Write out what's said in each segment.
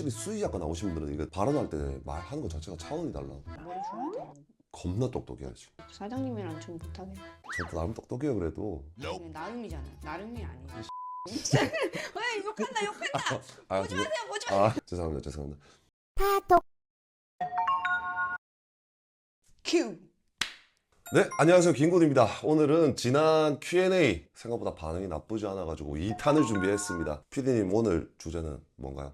확실히 수의학과 나오신 분들은 이거 발언할 때 말하는 것 자체가 차원이 달라. 머리 줘야 돼. 겁나 똑똑해야지. 사장님이랑 좀 못하게. 저도 나름 똑똑해요 그래도. 그냥 나름이잖아요. 나름이 아니에요. 왜 욕한다 욕한다. 아, 보지 지금- 마세요 보지 마세요. 아 죄송합니다 죄송합니다. 큐. 네 안녕하세요 김군입니다. 오늘은 지난 Q&A 생각보다 반응이 나쁘지 않아가지고 2탄을 준비했습니다. PD님 오늘 주제는 뭔가요?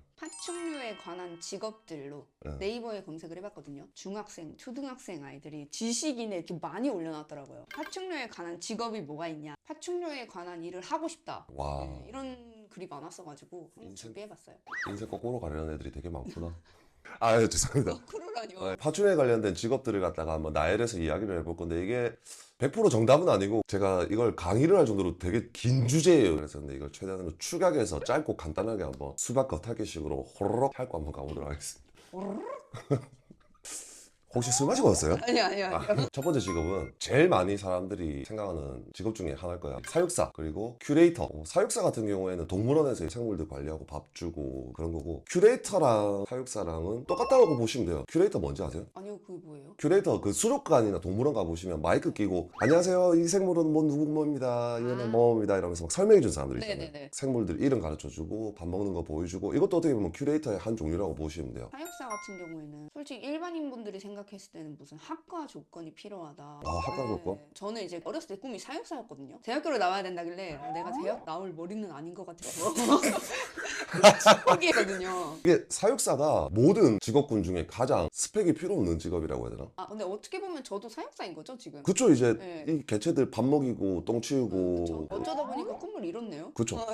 관한 직업들로 네. 네이버에 검색을 해봤거든요. 중학생, 초등학생 아이들이 지식인에 이렇게 많이 올려놨더라고요. 파충류에 관한 직업이 뭐가 있냐? 파충류에 관한 일을 하고 싶다. 와 네, 이런 글이 많았어가지고 한번 인생- 준비해봤어요. 인생 거꾸로 가려는 애들이 되게 많구나. 아 예, 죄송합니다. 거꾸로라뇨. 네, 파충류에 관련된 직업들을 갖다가 한번 나열해서 이야기를 해볼 건데 이게 100% 정답은 아니고 제가 이걸 강의를 할 정도로 되게 긴 주제예요. 그래서 근데 이걸 최대한 축약해서 짧고 간단하게 한번 수박 겉핥기식으로 호로록 할 거 한번 가보도록 하겠습니다. 혹시 술 마시고 왔어요? 아니 아니 아니. 아, 첫 번째 직업은 제일 많이 사람들이 생각하는 직업 중에 하나일 거야. 사육사 그리고 큐레이터. 어, 사육사 같은 경우에는 동물원에서 이 생물들 관리하고 밥 주고 그런 거고 큐레이터랑 사육사랑은 똑같다고 보시면 돼요. 큐레이터 뭔지 아세요? 아니요 그게 뭐예요? 큐레이터 그 수족관이나 동물원 가보시면 마이크 끼고 안녕하세요 이 생물은 뭐 누구 뭐입니다 이거는 아. 뭐입니다 이러면서 막 설명해 준 사람들 있잖아요 네네네. 생물들 이름 가르쳐 주고 밥 먹는 거 보여주고 이것도 어떻게 보면 큐레이터의 한 종류라고 보시면 돼요 사육사 같은 경우에는 솔직히 일반인 분들이 생각 했을 때는 무슨 학과 조건이 필요하다. 아, 학과 조건? 저는 이제 어렸을 때 꿈이 사육사였거든요. 대학교를 나와야 된다길래 내가 대학 나올 머리는 아닌 것 같아서 포기했거든요. 이게 사육사가 모든 직업군 중에 가장 스펙이 필요 없는 직업이라고 해야 되나? 아 근데 어떻게 보면 저도 사육사인 거죠 지금? 그쵸 이제 네. 이 개체들 밥 먹이고 똥 음, 치우고 그쵸. 어쩌다 보니까 꿈을 이뤘네요. 그쵸. 어,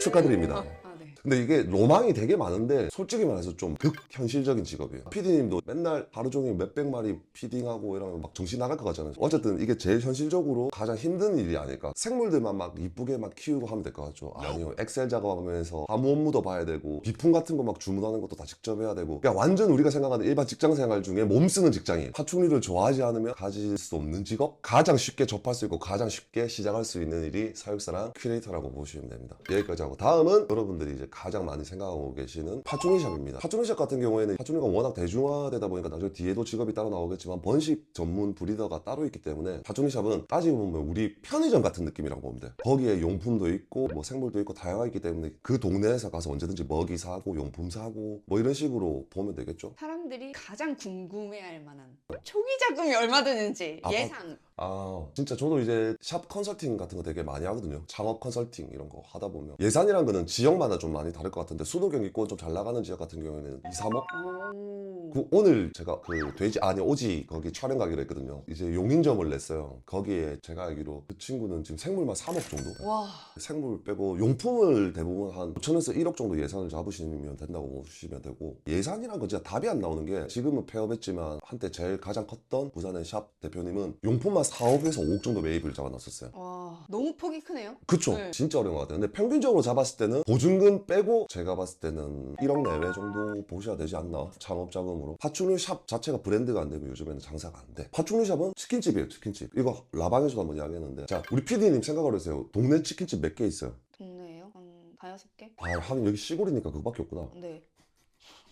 축하드립니다 아 네. 근데 이게 로망이 되게 많은데 솔직히 말해서 좀 극현실적인 직업이에요. PD님도 맨날 하루 종일 몇백 마리 피딩하고 이러면 막 정신 나갈 것 같잖아요. 어쨌든 이게 제일 현실적으로 가장 힘든 일이 아닐까. 생물들만 막 이쁘게 막 키우고 하면 될 것 같죠. 아니요. 엑셀 작업하면서 사무 업무도 봐야 되고 비품 같은 거 막 주문하는 것도 다 직접 해야 되고. 그러니까 완전 우리가 생각하는 일반 직장 생활 중에 몸 쓰는 직장이에요. 파충류를 좋아하지 않으면 가질 수 없는 직업? 가장 쉽게 접할 수 있고 가장 쉽게 시작할 수 있는 일이 사육사랑 큐레이터라고 보시면 됩니다. 여기까지 하고 다음은 여러분들이 이제 가장 많이 생각하고 계시는 파충류샵입니다. 파충류샵 같은 경우에는 파충류가 워낙 대중화되다 보니까 나중에 뒤에도 직업이 따로 나오겠지만 번식 전문 브리더가 따로 있기 때문에 파충류샵은 따지고 보면 우리 편의점 같은 느낌이라고 보면 돼요. 거기에 용품도 있고 뭐 생물도 있고 다양하게 있기 때문에 그 동네에서 가서 언제든지 먹이 사고 용품 사고 뭐 이런 식으로 보면 되겠죠. 사람들이 가장 궁금해할 만한 초기 자금이 얼마 드는지 아, 예상. 아 진짜 저도 이제 샵 컨설팅 같은 거 되게 많이 하거든요 창업 컨설팅 이런 거 하다 보면 예산이란 거는 지역마다 좀 많이 다를 것 같은데 수도 경기권 좀잘 나가는 지역 같은 경우에는 2, 3억? 오. 그 오늘 제가 그 돼지 아니 오지 거기 촬영 가기로 했거든요 이제 용인점을 냈어요 거기에 제가 알기로 그 친구는 지금 생물만 3억 정도 와. 생물 빼고 용품을 대부분 한 5천에서 1억 정도 예산을 잡으시면 된다고 보시면 되고 예산이란 건 진짜 답이 안 나오는 게 지금은 폐업했지만 한때 제일 가장 컸던 부산의 샵 대표님은 용품만 4억에서 5억 정도 매입을 잡아놨었어요 와. 너무 폭이 크네요. 그쵸 네. 진짜 어려운 것 같아요 근데 평균적으로 잡았을 때는 보증금 빼고 제가 봤을 때는 1억 내외 정도 보셔야 되지 않나 창업 자금으로 파충류 샵 자체가 브랜드가 안 되고 요즘에는 장사가 안 돼 파충류 샵은 치킨집이에요 치킨집 이거 라방에서도 한번 이야기했는데 자 우리 PD님 생각을 해보세요 동네 치킨집 몇 개 있어요 동네예요? 한 다여섯 개? 아 하긴 여기 시골이니까 그밖에 없구나 네.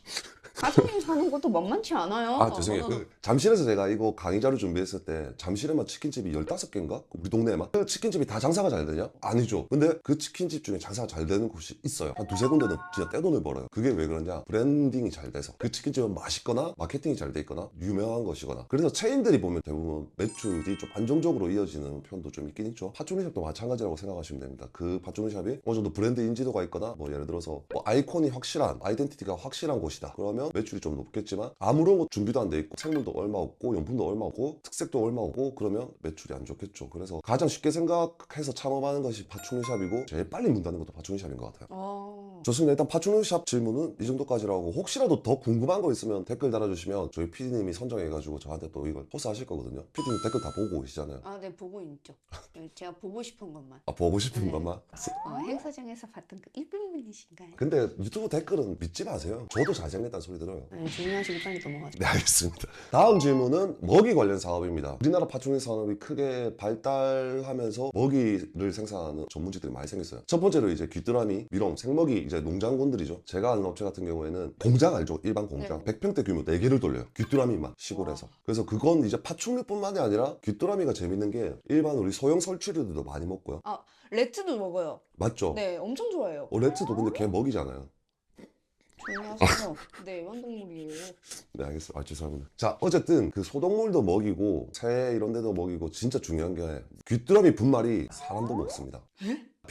가족이 사는 것도 만만치 않아요. 아 죄송해요. 그 잠실에서 제가 이거 강의 자료 준비했을 때 잠실에만 치킨집이 15개인가? 우리 동네에만? 그 치킨집이 다 장사가 잘 되냐? 아니죠. 근데 그 치킨집 중에 장사가 잘 되는 곳이 있어요. 한 두세 군데는 진짜 떼돈을 벌어요. 그게 왜 그러냐? 브랜딩이 잘 돼서. 그 치킨집은 맛있거나 마케팅이 잘 돼 있거나 유명한 것이거나. 그래서 체인들이 보면 대부분 매출이 좀 안정적으로 이어지는 편도 좀 있긴 있죠. 파충류샵도 마찬가지라고 생각하시면 됩니다. 그 파충류샵이 어느 정도 브랜드 인지도가 있거나 뭐 예를 들어서 뭐 아이콘이 확실한 아이덴티티가 확실한 곳이다. 그러면 매출이 좀 높겠지만 아무런 것 준비도 안 돼 있고 생물도 얼마 없고 용품도 얼마 없고 특색도 얼마 없고 그러면 매출이 안 좋겠죠 그래서 가장 쉽게 생각해서 창업하는 것이 파충류샵이고 제일 빨리 문 닫는 것도 파충류샵인 것 같아요 어. 좋습니다. 일단 파충류샵 질문은 이 정도까지라고 혹시라도 더 궁금한 거 있으면 댓글 달아주시면 저희 PD님이 선정해가지고 저한테 또 이걸 포스하실 거거든요. PD님 댓글 다 보고 계시잖아요. 아, 네 보고 있죠. 네, 제가 보고 싶은 것만. 아 보고 싶은 네. 것만. 어, 행사장에서 봤던 그 이쁜 분이신가요? 근데 유튜브 댓글은 믿지 마세요. 저도 잘생겼다는 소리 들어요. 네, 중요하시기 빨리 넘어가죠. 네, 알겠습니다. 다음 질문은 먹이 관련 사업입니다. 우리나라 파충류 산업이 크게 발달하면서 먹이를 생산하는 전문직들이 많이 생겼어요. 첫 번째로 이제 귀뚜라미, 미롱, 생먹이 이제 농장군들이죠. 제가 아는 업체 같은 경우에는 공장 알죠? 일반 공장. 네. 100평대 규모 4개를 돌려요. 귀뚜라미만 시골에서. 와. 그래서 그건 이제 파충류뿐만이 아니라 귀뚜라미가 재밌는 게 일반 우리 소형 설치류들도 많이 먹고요. 레트도 먹어요. 맞죠? 네, 엄청 좋아해요. 어, 레트도 근데 걔 먹이잖아요. 중요하시죠? 네, 완동물이에요. 네, 알겠습니다. 아, 죄송합니다. 자, 어쨌든 그 소동물도 먹이고 새 이런 데도 먹이고 진짜 중요한 게 귀뚜라미 분말이 사람도 먹습니다.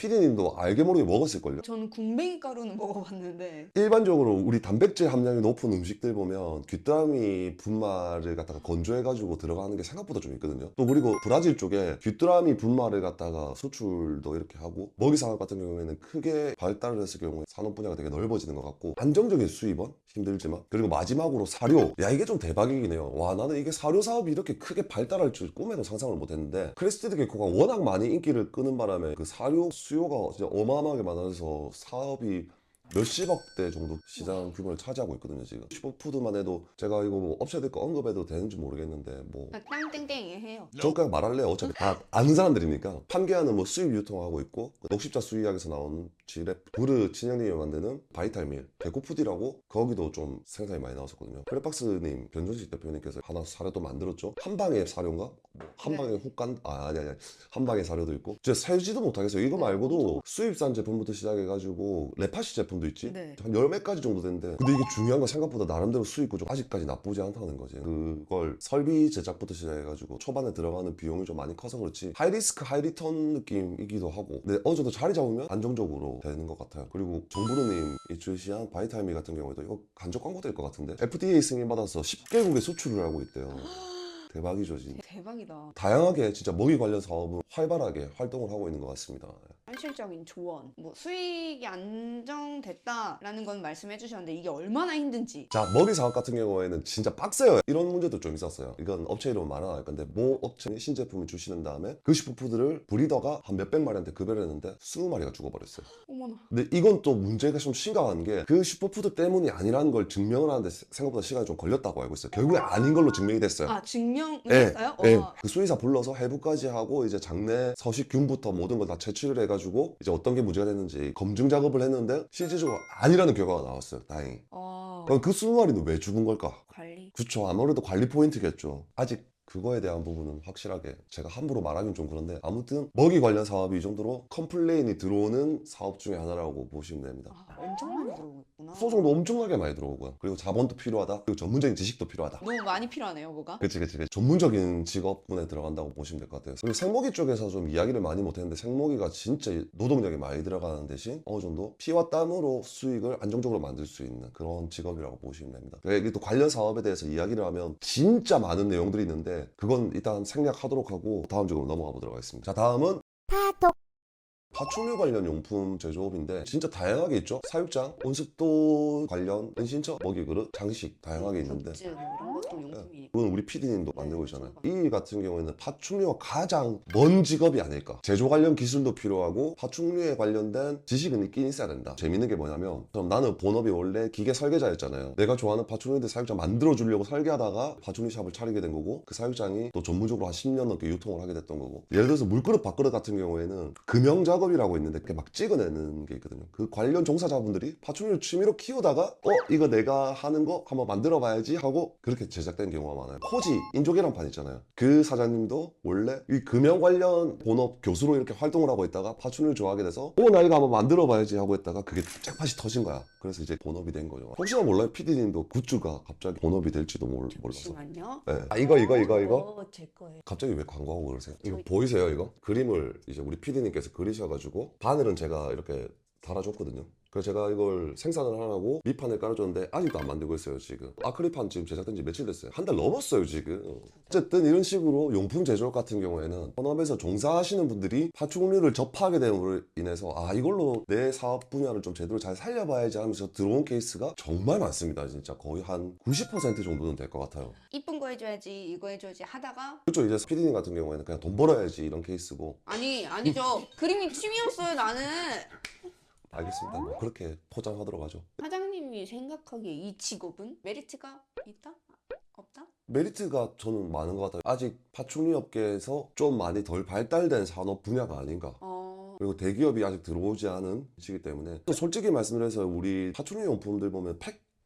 피디님도 알게 모르게 먹었을걸요? 저는 군뱅이 가루는 먹어봤는데 일반적으로 우리 단백질 함량이 높은 음식들 보면 귀뚜라미 분말을 갖다가 건조해가지고 들어가는 게 생각보다 좀 있거든요. 또 그리고 브라질 쪽에 귀뚜라미 분말을 갖다가 수출도 이렇게 하고 먹이 산업 같은 경우에는 크게 발달을 했을 경우에 산업 분야가 되게 넓어지는 것 같고 안정적인 수입원 힘들지만 그리고 마지막으로 사료 야 이게 좀 대박이긴 해요. 와 나는 이게 사료 사업이 이렇게 크게 발달할 줄 꿈에도 상상을 못했는데 크레스티드 개코가 워낙 많이 인기를 끄는 바람에 그 사료 수요가 진짜 어마어마하게 많아서 사업이 몇십억대 정도 시장 규모를 차지하고 있거든요 지금. 슈퍼푸드만 해도 제가 이거 뭐 업체들 거 언급해도 되는지 모르겠는데 뭐. 그냥 땡땡이 해요. 저까지 말할래요. 어차피 다 아는 사람들이니까. 판계하는 뭐 수입 유통하고 있고 그 녹십자 수의학에서 나온 지랩 부르 친형님이 만드는 바이탈밀 데코푸디라고 거기도 좀 생산이 많이 나왔었거든요. 크레박스님 변준식 대표님께서 하나 사료도 만들었죠? 한방의 사료인가? 뭐 한방의 훅간 아 아니 아니. 한방의 사료도 있고. 진짜 살지도 못하겠어요. 이거 네, 말고도. 수입산 제품부터 시작해가지고 레파시 제품도 있지? 네. 한열몇 가지 정도 되는데. 근데 이게 중요한 건 생각보다 나름대로 수익 구조 아직까지 나쁘지 않다는 거지. 그걸 설비 제작부터 시작해가지고 초반에 들어가는 비용이 좀 많이 커서 그렇지. 하이리스크 하이리턴 느낌이기도 하고. 근데 어느 정도 자리 잡으면 안정적으로 되는 것 같아요. 그리고 정부르님이 출시한 바이탈미 같은 경우에도 이거 간접 광고 될 것 같은데 FDA 승인 받아서 10개국에 수출을 하고 있대요 대박이죠 진짜. 대박이다. 다양하게 진짜 먹이 관련 사업은 활발하게 활동을 하고 있는 것 같습니다. 현실적인 조언, 뭐 수익이 안정됐다라는 건 말씀해 주셨는데 이게 얼마나 힘든지. 자 먹이 사업 같은 경우에는 진짜 빡세요. 이런 문제도 좀 있었어요. 이건 업체 이름 말은 할 건데 모 업체에 신제품을 주시는 다음에 그 슈퍼푸드를 브리더가 한 몇백 마리한테 급여를 했는데 20마리가 죽어버렸어요. 어머나. 근데 이건 또 문제가 좀 심각한 게 그 슈퍼푸드 때문이 아니라는 걸 증명을 하는데 생각보다 시간이 좀 걸렸다고 알고 있어요. 결국에 아닌 걸로 증명이 됐어요. 아 증명 을 예, 했어요? 예. 와. 그 수의사 불러서 해부까지 하고 이제 장내 서식균부터 모든 걸 다 채취를 해가지고 이제 어떤 게 문제가 됐는지 검증 작업을 했는데 실질적으로 아니라는 결과가 나왔어요 다행히 어, 그럼 그 20마리는 왜 죽은 걸까? 관리 그쵸 아무래도 관리 포인트겠죠 아직 그거에 대한 부분은 확실하게 제가 함부로 말하긴 좀 그런데 아무튼 먹이 관련 사업이 이 정도로 컴플레인이 들어오는 사업 중에 하나라고 보시면 됩니다 아, 엄청 많이 들어오구나. 소송도 엄청나게 많이 들어오고요. 그리고 자본도 필요하다. 그리고 전문적인 지식도 필요하다. 너무 많이 필요하네요, 뭐가? 그치 그치 그치. 전문적인 직업군에 들어간다고 보시면 될 것 같아요. 그리고 생모기 쪽에서 좀 이야기를 많이 못했는데 생모기가 진짜 노동력이 많이 들어가는 대신 어느 정도 피와 땀으로 수익을 안정적으로 만들 수 있는 그런 직업이라고 보시면 됩니다. 이게 또 관련 사업에 대해서 이야기를 하면 진짜 많은 내용들이 있는데 그건 일단 생략하도록 하고 다음 쪽으로 넘어가 보도록 하겠습니다. 자 다음은 파충류 관련 용품 제조업인데 진짜 다양하게 있죠? 사육장, 온습도 관련 은신처, 먹이 그릇, 장식 다양하게 있는데. 굿 그건 우리 네, 만들고 있잖아요. 이 같은 경우에는 파충류와 가장 먼 직업이 아닐까. 제조 관련 기술도 필요하고 파충류에 관련된 지식은 있긴 있어야 된다. 재밌는 게 뭐냐면 그럼 나는 본업이 원래 기계 설계자였잖아요. 내가 좋아하는 파충류들 사육장 만들어 주려고 설계하다가 파충류 샵을 차리게 된 거고 그 사육장이 또 전문적으로 한 10년 넘게 유통을 하게 됐던 거고 예를 들어서 물그릇 밥그릇 같은 경우에는 금형 작업이라고 있는데 그게 막 찍어내는 게 있거든요. 그 관련 종사자분들이 파충류를 취미로 키우다가 어 이거 내가 하는 거 한번 만들어 봐야지 하고 그렇게 제작된 경우가 많아요. 코지 인조계란판 있잖아요. 그 사장님도 원래 이 금형 관련 본업 교수로 이렇게 활동을 하고 있다가 파충류를 좋아하게 돼서 어 나 이거 한번 만들어 봐야지 하고 했다가 그게 짝팟이 터진 거야. 그래서 이제 본업이 된 거죠. 혹시나 몰라요. PD님도 굿즈가 갑자기 본업이 될지도 몰, 몰라서. 잠시만요. 네. 아 이거 이거 이거 이거 어, 제 거예요. 갑자기 왜 광고하고 그러세요? 이거 보이세요 이거? 그림을 이제 우리 PD님께서 그리셔가지고 바늘은 제가 이렇게 달아줬거든요. 그래서 제가 이걸 생산을 하라고 밑판을 깔아줬는데 아직도 안 만들고 있어요 지금. 아크릴판 지금 제작된 지 며칠 됐어요. 한 달 넘었어요 지금. 어쨌든 이런 식으로 용품 제조업 같은 경우에는 본업에서 종사하시는 분들이 파충류를 접하게 됨으로 인해서 아 이걸로 내 사업 분야를 좀 제대로 잘 살려봐야지 하면서 들어온 케이스가 정말 많습니다 진짜. 거의 한 90% 정도는 될 것 같아요. 이쁜 거 해줘야지, 이거 해줘야지 하다가 그렇죠 이제 PD님 같은 경우에는 그냥 돈 벌어야지 이런 케이스고. 아니 아니죠. 그림이 취미였어요 나는. 알겠습니다. 뭐 그렇게 포장하도록 하죠. 사장님이 생각하기에 이 직업은 메리트가 있다? 없다? 메리트가 저는 많은 것 같아요. 아직 파충류 업계에서 좀 많이 덜 발달된 산업 분야가 아닌가. 어, 그리고 대기업이 아직 들어오지 않은 시기 때문에 또 솔직히 말씀드려서 우리 파충류 용품들 보면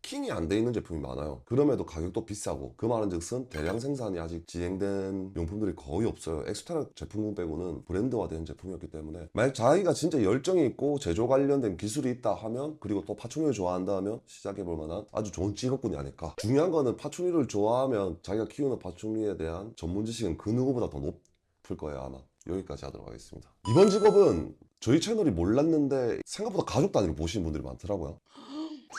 패킹이 안 돼 있는 제품이 많아요. 그럼에도 가격도 비싸고 그 말은즉슨 대량 생산이 아직 진행된 용품들이 거의 없어요. 엑스트라 제품군 빼고는 브랜드화된 제품이었기 때문에 만약 자기가 진짜 열정이 있고 제조 관련된 기술이 있다 하면 그리고 또 파충류를 좋아한다 하면 시작해 볼 만한 아주 좋은 직업군이 아닐까. 중요한 거는 파충류를 좋아하면 자기가 키우는 파충류에 대한 전문 지식은 그 누구보다 더 높을 거예요 아마. 여기까지 하도록 하겠습니다. 이번 직업은 저희 채널이 몰랐는데 생각보다 가족 단위로 보시는 분들이 많더라고요.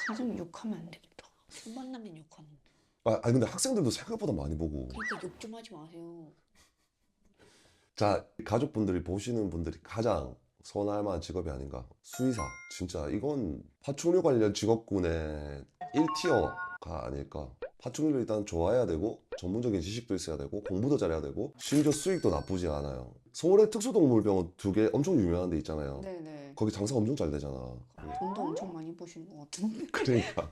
사장님 욕하면 안 되겠다. 술 만나면 욕하는데. 아, 아니 근데 학생들도 생각보다 많이 보고 그러니까 욕 좀 하지 마세요. 자 가족분들이 보시는 분들이 가장 선호할 만한 직업이 아닌가 수의사 진짜 이건 파충류 관련 직업군의 1티어가 아닐까 파충류를 일단 좋아해야 되고 전문적인 지식도 있어야 되고 공부도 잘해야 되고 심지어 수익도 나쁘지 않아요. 서울의 특수동물병원 두 개 엄청 유명한 데 있잖아요. 네네. 거기 장사 엄청 잘 되잖아. 돈도 엄청 많이 버시는 것 같은데. 그러니까.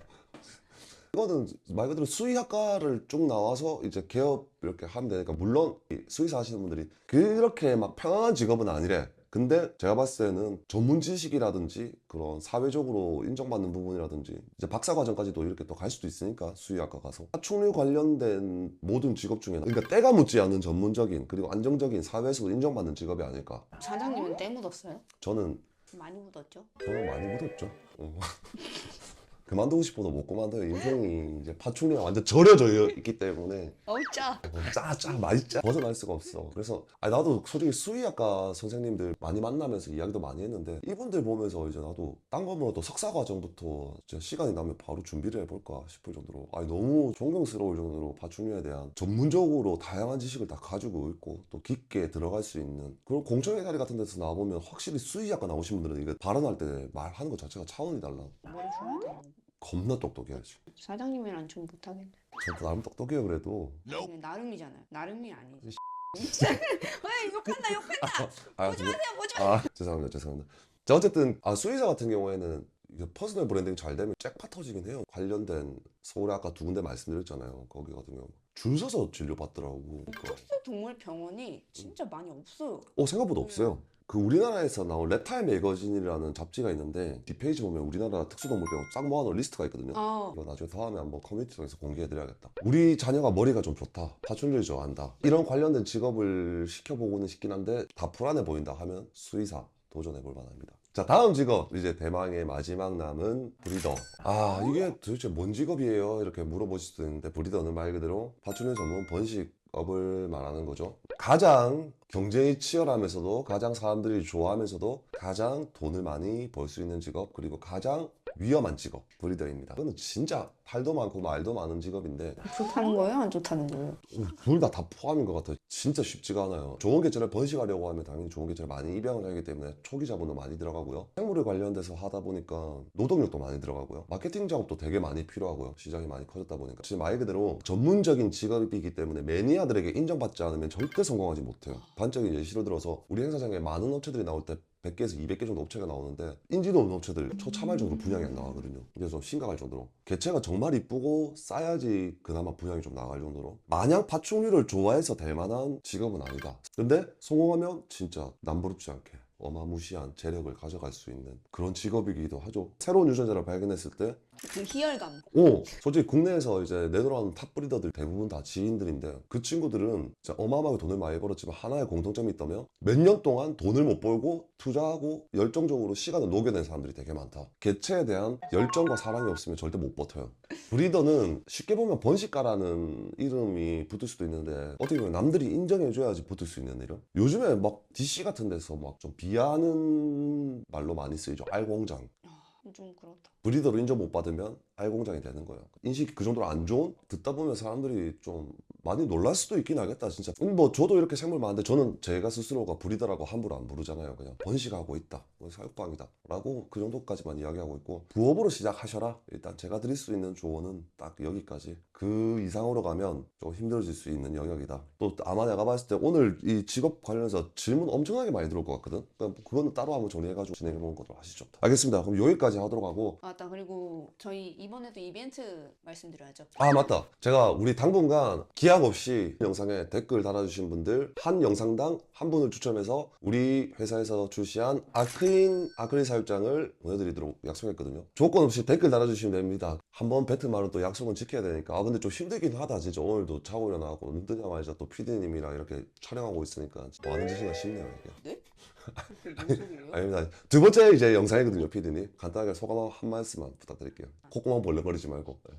이거는 말 그대로 수의학과를 쭉 나와서 이제 개업 이렇게 하면 되니까 물론 이 수의사 하시는 분들이 그렇게 막 편안한 직업은 아니래 근데 제가 봤을 때는 전문 지식이라든지 그런 사회적으로 인정받는 부분이라든지 이제 박사 과정까지도 이렇게 또 갈 수도 있으니까 수의학과 가서 파충류 관련된 모든 직업 중에는 그러니까 때가 묻지 않는 전문적인 그리고 안정적인 사회에서 인정받는 직업이 아닐까 사장님은 때 묻었어요? 저는 많이 묻었죠? 저는 많이 묻었죠. 어. 그만두고 싶어도 못 그만둬요. 인생이 이제 파충류가 완전 절여져 있기 때문에 어짜. 짜짜 많이 짜 벗어날 수가 없어. 그래서 아니, 나도 솔직히 수의학과 선생님들 많이 만나면서 이야기도 많이 했는데 이분들 보면서 이제 나도 딴 거보다 석사 과정부터 진짜 시간이 나면 바로 준비를 해볼까 싶을 정도로 아니 너무 존경스러울 정도로 파충류에 대한 전문적으로 다양한 지식을 다 가지고 있고 또 깊게 들어갈 수 있는 그런 공청회 자리 같은 데서 나와보면 확실히 수의학과 나오신 분들은 이게 발언할 때 말하는 것 자체가 차원이 달라. 뭘 줘야 돼요? 겁나 똑똑해야지. 사장님이랑 좀 못하겠네. 저도 나름 똑똑해요 그래도. 그냥 나름이잖아요. 나름이 아니지. 왜 욕한다 욕한다. 아, 근데- 마세요 보지 아 죄송합니다 죄송합니다. 자 어쨌든 아 수의사 같은 경우에는 이게 퍼스널 브랜딩 잘 되면 잭팟 터지긴 해요. 관련된 서울에 아까 두 군데 말씀드렸잖아요. 거기 같은 경우 줄 서서 진료 받더라고. 그러니까. 동물 병원이 진짜 많이 없어요. 어 생각보다 없어요. 그 우리나라에서 나온 reptile 매거진이라는 잡지가 있는데 뒷페이지 보면 우리나라 특수동물병원 싹 모아놓은 리스트가 있거든요. 어. 이거 나중에 다음에 한번 커뮤니티 통해서 공개해드려야겠다. 우리 자녀가 머리가 좀 좋다. 파충류를 좋아한다. 이런 관련된 직업을 시켜보고는 싶긴 한데 다 불안해 보인다 하면 수의사 도전해볼 만합니다. 자 다음 직업 이제 대망의 마지막 남은 브리더. 아 이게 도대체 뭔 직업이에요? 이렇게 물어보실 수도 있는데 브리더는 말 그대로 파충류 전문 번식 업을 말하는 거죠. 가장 경쟁이 치열하면서도 가장 사람들이 좋아하면서도 가장 돈을 많이 벌 수 있는 직업 그리고 가장 위험한 직업 브리더입니다. 이거는 진짜 탈도 많고 말도 많은 직업인데 좋다는 거예요? 안 좋다는 거예요? 둘 다 다 포함인 것 같아요. 진짜 쉽지가 않아요. 좋은 개체를 번식하려고 하면 당연히 좋은 개체를 많이 입양을 하기 때문에 초기 자본도 많이 들어가고요. 생물에 관련돼서 하다 보니까 노동력도 많이 들어가고요. 마케팅 작업도 되게 많이 필요하고요. 시장이 많이 커졌다 보니까. 지금 말 그대로 전문적인 직업이기 때문에 매니아들에게 인정받지 않으면 절대 성공하지 못해요. 단적인 예시로 들어서 우리 행사장에 많은 업체들이 나올 때 100개에서 200개 정도 업체가 나오는데 인지도 없는 업체들 처참할 정도로 분양이 안 나가거든요. 그래서 좀 심각할 정도로 개체가 정말 이쁘고 싸야지 그나마 분양이 좀 나갈 정도로 마냥 파충류를 좋아해서 될 만한 직업은 아니다. 근데 성공하면 진짜 남부럽지 않게 어마무시한 재력을 가져갈 수 있는 그런 직업이기도 하죠. 새로운 유전자를 발견했을 때 그 희열감. 오, 솔직히 국내에서 이제 내놓으라는 탑 브리더들 대부분 다 지인들인데 그 친구들은 진짜 어마어마하게 돈을 많이 벌었지만 하나의 공통점이 있다면 몇 년 동안 돈을 못 벌고 투자하고 열정적으로 시간을 녹여낸 사람들이 되게 많다. 개체에 대한 열정과 사랑이 없으면 절대 못 버텨요. 브리더는 쉽게 보면 번식가라는 이름이 붙을 수도 있는데 어떻게 보면 남들이 인정해줘야지 붙을 수 있는 이름. 요즘에 막 DC 같은 데서 막 좀 비하하는 말로 많이 쓰이죠. 알공장. 아, 좀 그렇다. 브리더로 인정 못 받으면 알공장이 되는 거예요. 인식이 그 정도로 안 좋은? 듣다 보면 사람들이 좀 많이 놀랄 수도 있긴 하겠다 진짜. 음, 뭐 저도 이렇게 생물 많은데 저는 제가 스스로가 브리더라고 함부로 안 부르잖아요. 그냥 번식하고 있다. 뭐 사육방이다. 라고 그 정도까지만 이야기하고 있고 부업으로 시작하셔라. 일단 제가 드릴 수 있는 조언은 딱 여기까지. 그 이상으로 가면 좀 힘들어질 수 있는 영역이다. 또 아마 내가 봤을 때 오늘 이 직업 관련해서 질문 엄청나게 많이 들어올 것 같거든. 그러니까 그거는 따로 한번 정리해가지고 진행해보는 것도 하시죠. 알겠습니다. 그럼 여기까지 하도록 하고 아, 맞다. 그리고 저희 이번에도 이벤트 말씀드려야죠. 아 맞다. 제가 우리 당분간 기약 없이 영상에 댓글 달아주신 분들 한 영상당 한 분을 추첨해서 우리 회사에서 출시한 아크린 아크릴 사육장을 보내드리도록 약속했거든요. 조건 없이 댓글 달아주시면 됩니다. 한번 뱉은 말은 또 약속은 지켜야 되니까. 아 근데 좀 힘들긴 하다. 진짜 오늘도 자고 일어나고 눈 뜨자마자 또 PD님이랑 이렇게 촬영하고 있으니까 뭐 하는 짓인가 싶네요 이게. 소리예요? 아닙니다 두 번째 이제 영상이거든요 PD님 간단하게 소감 한 말씀만 부탁드릴게요 콧구멍 벌레거리지 말고 네.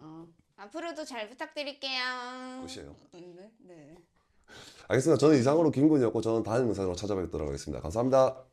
어, 앞으로도 잘 부탁드릴게요. 끝이에요. 네. 네. 알겠습니다. 저는 이상으로 김군이었고 저는 다음 영상으로 찾아뵙도록 하겠습니다. 감사합니다.